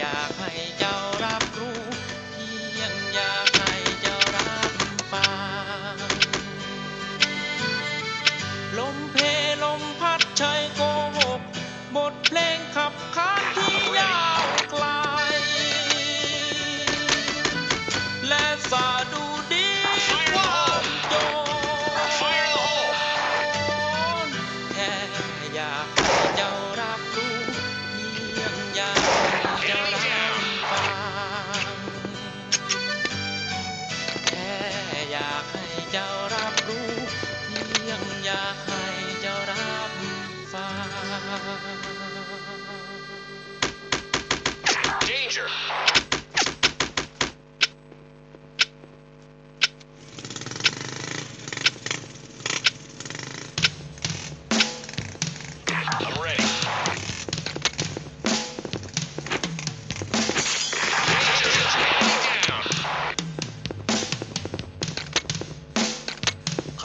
อยากให้เจ้า Danger!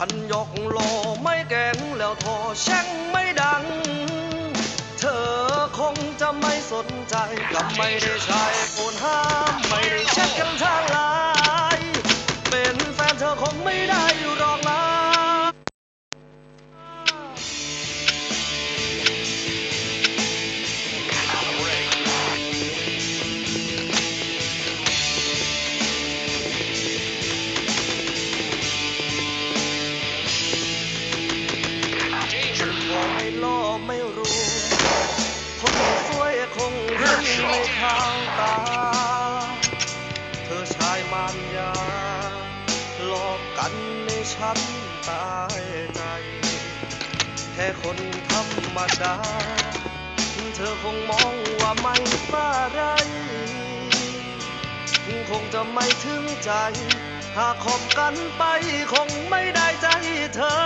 คันยกโลไม่แกงแล้วโทรแช่งไม่ดัง เธอคงจะไม่สนใจกับไม่ได้ใช้โฟนห้ามไม่ได้แชทกันทางไลน์เป็นแฟนเธอคงไม่ได้อยู่ มารยา หลอกกันในชั้นตายใจแค่คนธรรมดา เธอคงมองว่าไม่ป้าไร คงจะไม่ถึงใจ หากคบกันไปคงไม่ได้ใจเธอ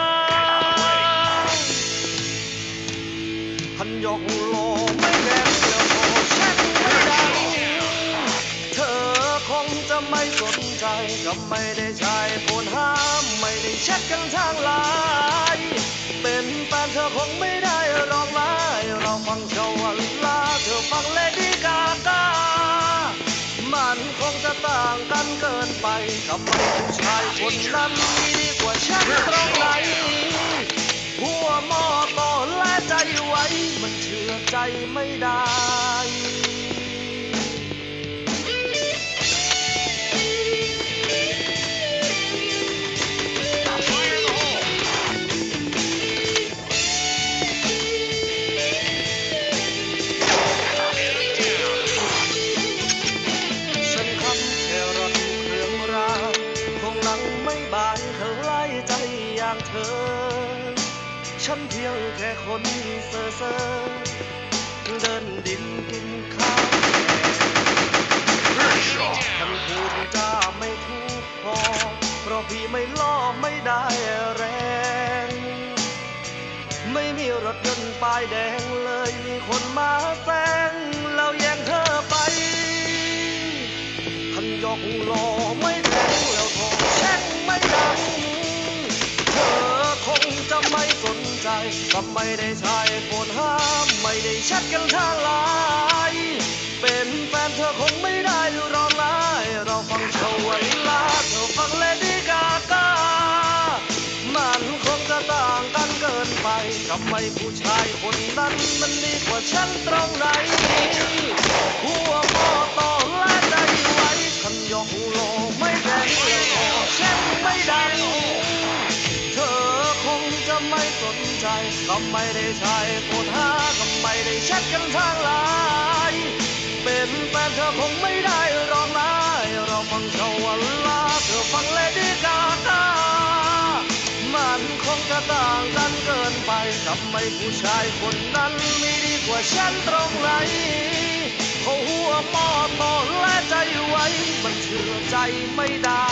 พันยกโลไม่แร กับไม่ได้ใช้โฟนห้ามไม่ได้แชทกันทางไลน์เป็นแฟนเธอคงไม่ได้รองไม้เราฟังชวันลาเธอฟังเลดี้กากามันคงจะต่างกันเกินไปกับไมผู้ชายคนนั้นมีดีกว่าฉันตรงไหนหัวหมอต่อและใจไว้ มันเชื่อใจไม่ได้ เซอเซ่อเดินดินกินข้าว Enemy down. ฉันพูดจาไม่ถูกพอ เพราะพี่ไม่ล่อไม่ได้แรง ไม่มีรถยนต์ป้ายแดงเลยมีคนมาแซงแล้วแย่งเธอไปคันยกโลไก็ไม่ได้ใช้โฟนห้ามไม่ได้แชทกันทางไลน์เป็นแฟนเธอคงไม่ได้รองไลน์เราฟังชวันลาเธอฟังเลดี้กากามันคงจะต่างกันเกินไปกับไมผู้ชายคนนั้นมันดีกว่าฉันตรงไหนหัวหมอต่อและใจ ก็ไม่ได้ใช้โฟนหาก็ไม่ได้แชทกันทางไลน์เป็นแฟนเธอคงไม่ได้รองไห้เราฟังชาวันลาเธอฟังเลดี้กากามันคงจะต่างกันเกินไปกับไม่ผู้ชายคนนั้นไม่ดีกว่าฉันตรงไหนเขาหัวหมอต่อและใจไว้ มันเชื่อใจไม่ได้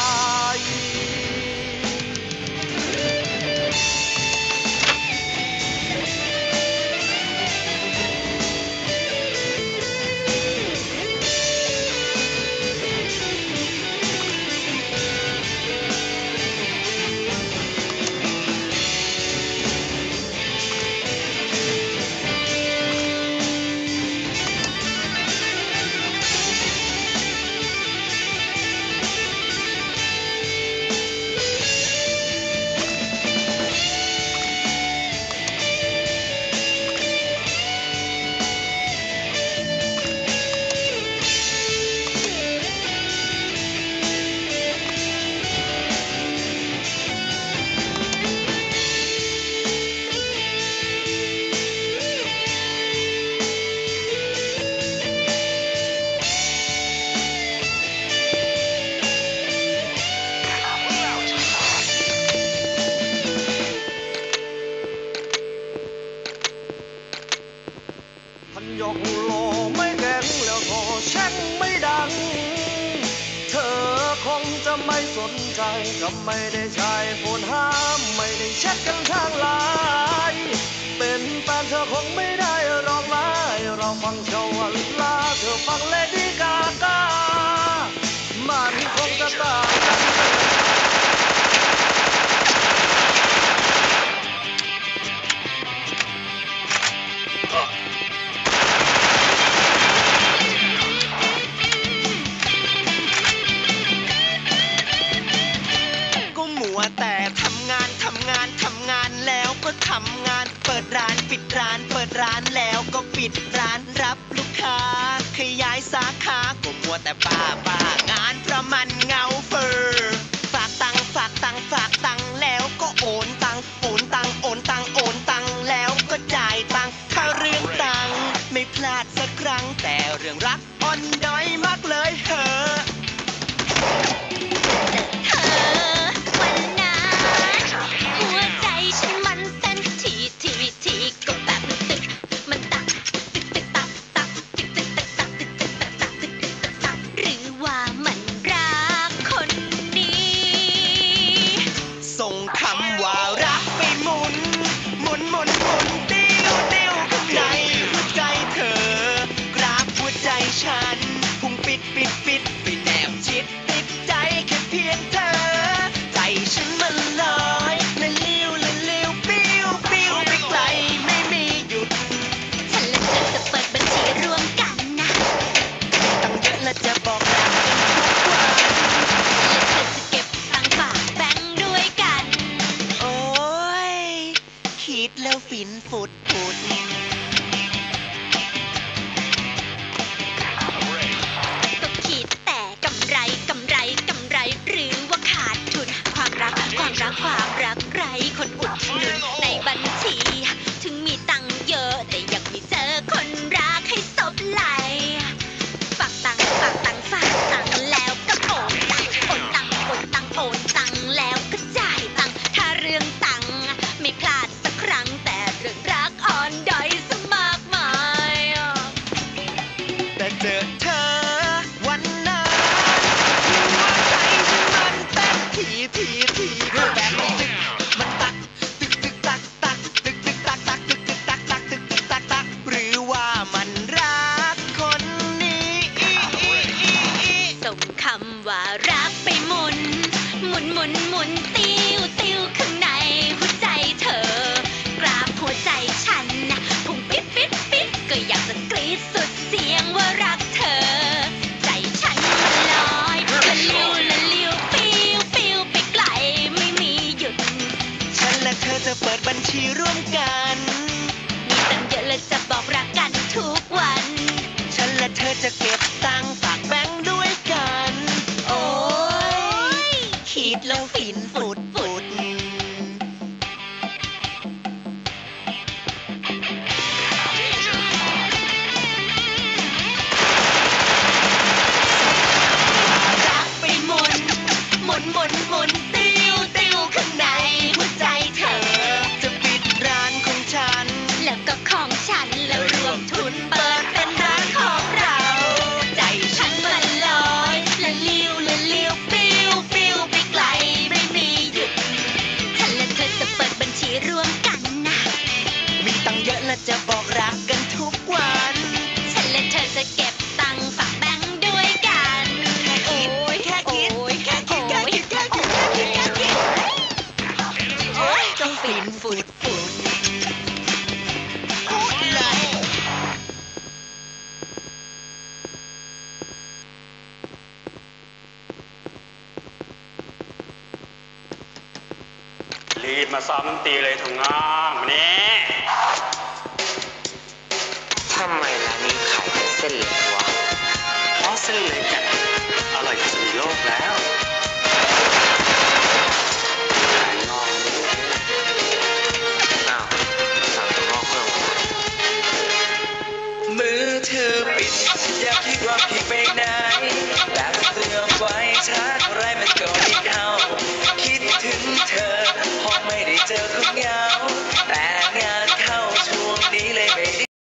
ก็ไม่ได้ใช้โฟนห้ามไม่ได้เช็ดกันทางลายเป็นแฟนเธอคงไม่ได้หรองไนะเราฟังชาวลาเธอฟังเลดี สาขา จะเปิดบัญชีร่วมกัน มีตังเยอะเลยจะบอกรักกันทุกวัน ฉันและเธอจะเก็บ มาซ้อมดนตรีเลยทุงงอกนนี่ทำไมร้านนี้ขายเส้นเล็กวะเพราะเส้นเล็กอะอร่อยที่สุดโลกแล้ว